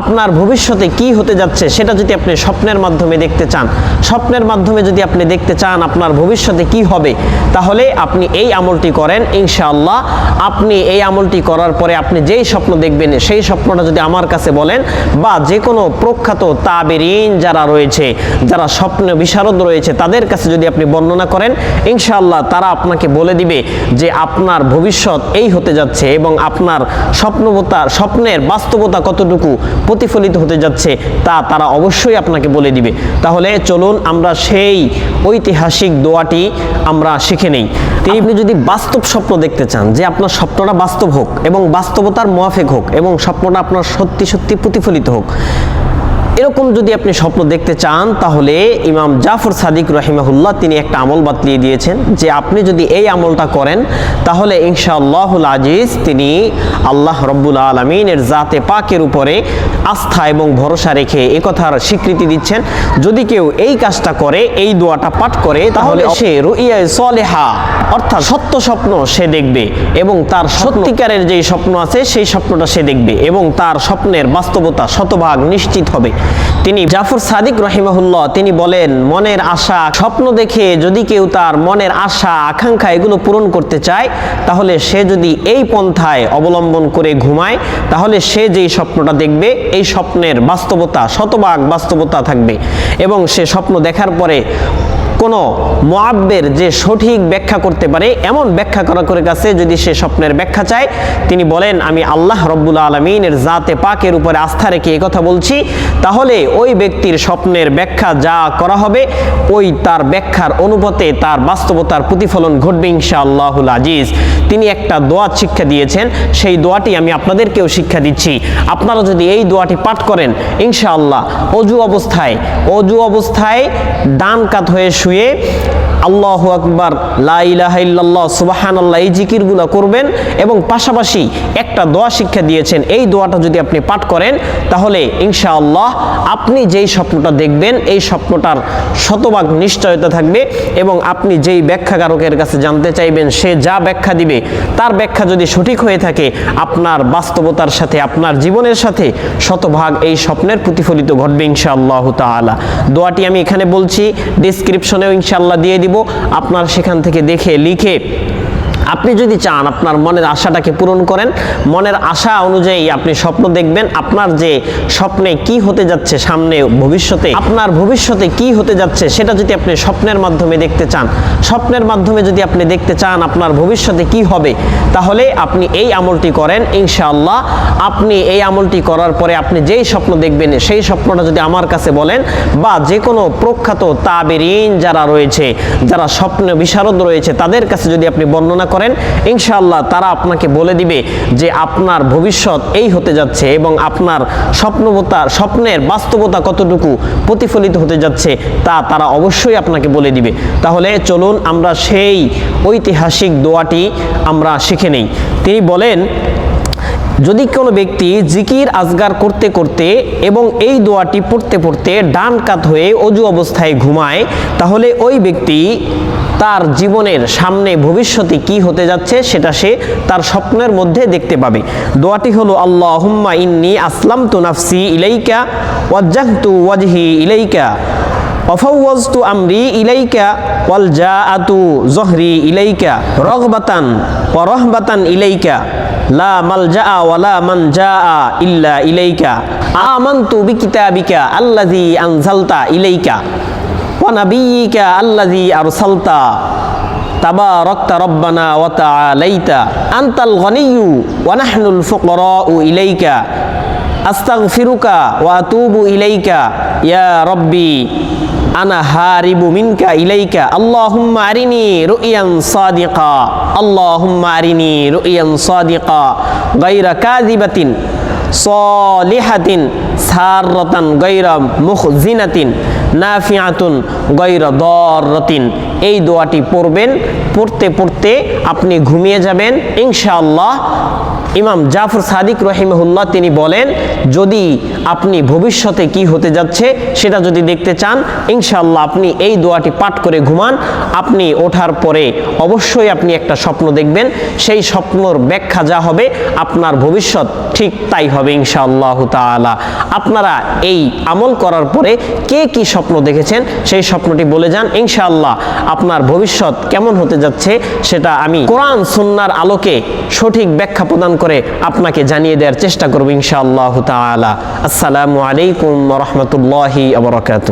আপনার ভবিষ্যতে কি হতে যাচ্ছে সেটা যদি আপনি স্বপ্নের মাধ্যমে দেখতে চান, স্বপ্নের মাধ্যমে যদি আপনি দেখতে চান আপনার ভবিষ্যতে কি হবে, তাহলে আপনি এই আমলটি করেন, ইনশাআল্লাহ। আপনি এই আমলটি করার পরে আপনি যেই স্বপ্ন দেখবেন, সেই স্বপ্নটা যদি আমার কাছে বলেন, বা যে কোনো প্রখ্যাত তাবেরিন যারা রয়েছে, যারা স্বপ্ন বিশারদ রয়েছে, তাদের কাছে যদি আপনি বর্ণনা করেন, ইনশাআল্লাহ তারা আপনাকে বলে দিবে যে আপনার ভবিষ্যৎ এই হতে যাচ্ছে এবং আপনার স্বপ্নবতা, স্বপ্নের বাস্তবতা কতটুকু প্রতিফলিত হতে যাচ্ছে, তা তারা অবশ্যই আপনাকে বলে দিবে। তাহলে চলুন আমরা সেই ঐতিহাসিক দোয়াটি আমরা শিখে নেই। তিনি আপনি যদি বাস্তব স্বপ্ন দেখতে চান, যে আপনার স্বপ্নটা বাস্তব হোক এবং বাস্তবতার মোয়াফেক হোক এবং স্বপ্নটা আপনার সত্যি সত্যি প্রতিফলিত হোক এরকম যদি আপনি স্বপ্ন দেখতে চান তাহলে ইমাম জাফর সাদিক রহিমাহুল্লাহ তিনি একটা আমল বাতলিয়ে দিয়েছেন যে আপনি যদি এই আমলটা করেন তাহলে ইনশাআল্লাহুল আজিজ তিনি আল্লাহ রব্বুল আলমিনের জাতে পাকের উপরে আস্থা এবং ভরসা রেখে এ কথার স্বীকৃতি দিচ্ছেন। যদি কেউ এই কাজটা করে এই দোয়াটা পাঠ করে তাহলে সে রুইয়া সলেহা অর্থাৎ সত্য স্বপ্ন সে দেখবে এবং তার সত্যিকারের যেই স্বপ্ন আছে সেই স্বপ্নটা সে দেখবে এবং তার স্বপ্নের বাস্তবতা শতভাগ নিশ্চিত হবে। তিনি জাফর সাদিক রহিমাহুল্লাহ, তিনি বলেন, মনের আশা, স্বপ্ন দেখে যদি কেউ তার মনের আশা, আকাঙ্ক্ষা এগুলো পূরণ করতে চায়, তাহলে সে যদি এই পন্থায় অবলম্বন করে ঘুমায়, তাহলে সে যেই স্বপ্নটা দেখবে, এই স্বপ্নের বাস্তবতা, শতভাগ বাস্তবতা থাকবে। এবং সে স্বপ্ন দেখার পরে কোনো মোয়াব্বের যে সঠিক ব্যাখ্যা করতে পারে, এমন ব্যাখ্যা করা করে কাছে যদি সে স্বপ্নের ব্যাখ্যা চায়, তিনি বলেন, আমি আল্লাহ রব্বুল আলমিনের জাতে পাকের উপরে আস্থা রেখে কথা বলছি। তাহলে ওই ব্যক্তির স্বপ্নের ব্যাখ্যা যা করা হবে, ওই তার ব্যাখ্যার অনুপাতে তার বাস্তবতার প্রতিফলন ঘটবে ইনশা আল্লাহুল আজিজ। তিনি একটা দোয়া শিক্ষা দিয়েছেন, সেই দোয়াটি আমি আপনাদেরকেও শিক্ষা দিচ্ছি। আপনারা যদি এই দোয়াটি পাঠ করেন, ইনশাআল্লাহ অজু অবস্থায় অজু অবস্থায় ডান কাত হয়ে শুয়ে আল্লাহ আকবার লাইলাহাল্লাহ সুবাহান আল্লাহ এই জিকিরগুলো করবেন এবং পাশাপাশি একটা দোয়া শিক্ষা দিয়েছেন। এই দোয়াটা যদি আপনি পাঠ করেন, তাহলে ইনশাআল্লাহ আপনি যেই স্বপ্নটা দেখবেন, এই স্বপ্নটার শতভাগ নিশ্চয়তা থাকবে এবং আপনি যেই ব্যাখ্যাকারকের কাছে জানতে চাইবেন, সে যা ব্যাখ্যা দিবে, তার ব্যাখ্যা যদি সঠিক হয়ে থাকে, আপনার বাস্তবতার সাথে, আপনার জীবনের সাথে শতভাগ এই স্বপ্নের প্রতিফলিত ঘটবে ইনশাআল্লাহ তাআলা। দোয়াটি আমি এখানে বলছি ডিসক্রিপশনেও ইনশাআল্লাহ দিয়ে দিব। আপনার সেখান থেকে দেখে লিখে আপনি যদি চান আপনার মনের আশাটাকে পূরণ করেন, মনের আশা অনুযায়ী আপনি স্বপ্ন দেখবেন, আপনার যে স্বপ্নে কি হতে যাচ্ছে সামনে ভবিষ্যতে, আপনার ভবিষ্যতে কি হতে যাচ্ছে সেটা যদি আপনি স্বপ্নের মাধ্যমে দেখতে চান, স্বপ্নের মাধ্যমে যদি আপনি দেখতে চান আপনার ভবিষ্যতে কি হবে, তাহলে আপনি এই আমলটি করেন, ইনশাআল্লাহ। আপনি এই আমলটি করার পরে আপনি যেই স্বপ্ন দেখবেন, সেই স্বপ্নটা যদি আমার কাছে বলেন বা যে কোনো প্রখ্যাত তাবেরিন যারা রয়েছে, যারা স্বপ্ন বিশারদ রয়েছে, তাদের কাছে যদি আপনি বর্ণনা করেন, ইনশাআল্লাহ তারা আপনাকে বলে দিবে যে আপনার ভবিষ্যৎ এই হতে যাচ্ছে এবং আপনার স্বপ্নবতা, স্বপ্নের বাস্তবতা কতটুকু প্রতিফলিত হতে যাচ্ছে তা তারা অবশ্যই আপনাকে বলে দিবে। তাহলে চলুন আমরা সেই ঐতিহাসিক দোয়াটি আমরা শিখে নেই। তিনি বলেন যদি কোনো ব্যক্তি জিকির আজগার করতে করতে এবং এই দোয়াটি পড়তে পড়তে ডান কাত হয়ে অজু অবস্থায় ঘুমায়, তাহলে ওই ব্যক্তি তার জীবনের সামনে ভবিষ্যতে কি হতে যাচ্ছে সেটা সে তার স্বপ্নের মধ্যে দেখতে পাবে। দোয়াটি হলো আল্লাহ ইন্নি আসলাম তু নাফসি ইলাইকা, ওয়াজ্জাহতু ওয়াজহি ইলাইকা। অফাউজতু আমরি ইলাইকা ওয়াল জাআতু জহরি ইলাইকা রগবাতান ওয়া রহবাতান ইলাইকা লা মালজা ওয়ালা মানজা ইল্লা ইলাইকা আমানতু বিকিতাবিকা আল্লাযী আনজালতা ইলাইকা ওয়া নাবিয়িকা আল্লাযী আরসালতা তাবারাকতা রব্বানা ওয়া তাআলাইতা আনতাল গনিয়্যু ওয়া নাহনুল ফুকরাউ ইলাইকা আস্তাগফিরুকা ওয়া আতুবু ইলাইকা ইয়া রব্বি আনা হারিবু মিনকা ইলাইকা আল্লাহুম্মা আরিনি রুইয়ান সাদিকা আল্লাহুম্মা আরিনি রুইয়ান সাদিকা গায়রা কাযিবাতিন সালিহাতিন সাররাতান গায়রা মুখজিনাতিন নাফিআতুন গায়রা দাররাতিন এই দোয়াটি পড়বেন। পড়তে পড়তে আপনি ঘুমিয়ে যাবেন। ইনশাআল্লাহ ইমাম জাফর সাদিক রহিমহুল্লাহ তিনি বলেন, যদি আপনি ভবিষ্যতে কি হতে যাচ্ছে সেটা যদি দেখতে চান, ইনশাআল্লাহ আপনি এই দোয়াটি পাঠ করে ঘুমান। আপনি ওঠার পরে অবশ্যই আপনি একটা স্বপ্ন দেখবেন। সেই স্বপ্নর ব্যাখ্যা যা হবে, আপনার ভবিষ্যৎ ঠিক তাই হবে ইনশাআল্লাহ তাআলা। আপনারা এই আমল করার পরে কে কি স্বপ্ন দেখেছেন, সেই স্বপ্নটি বলে যান। ইনশাআল্লাহ আপনার ভবিষ্যৎ কেমন হতে যাচ্ছে সেটা আমি কোরআন সুন্নার আলোকে সঠিক ব্যাখ্যা প্রদান করে আপনাকে জানিয়ে দেওয়ার চেষ্টা করব ইনশাআল্লাহ তালা আসসালামু আলাইকুম রহমতুল্লাহি আবরকাত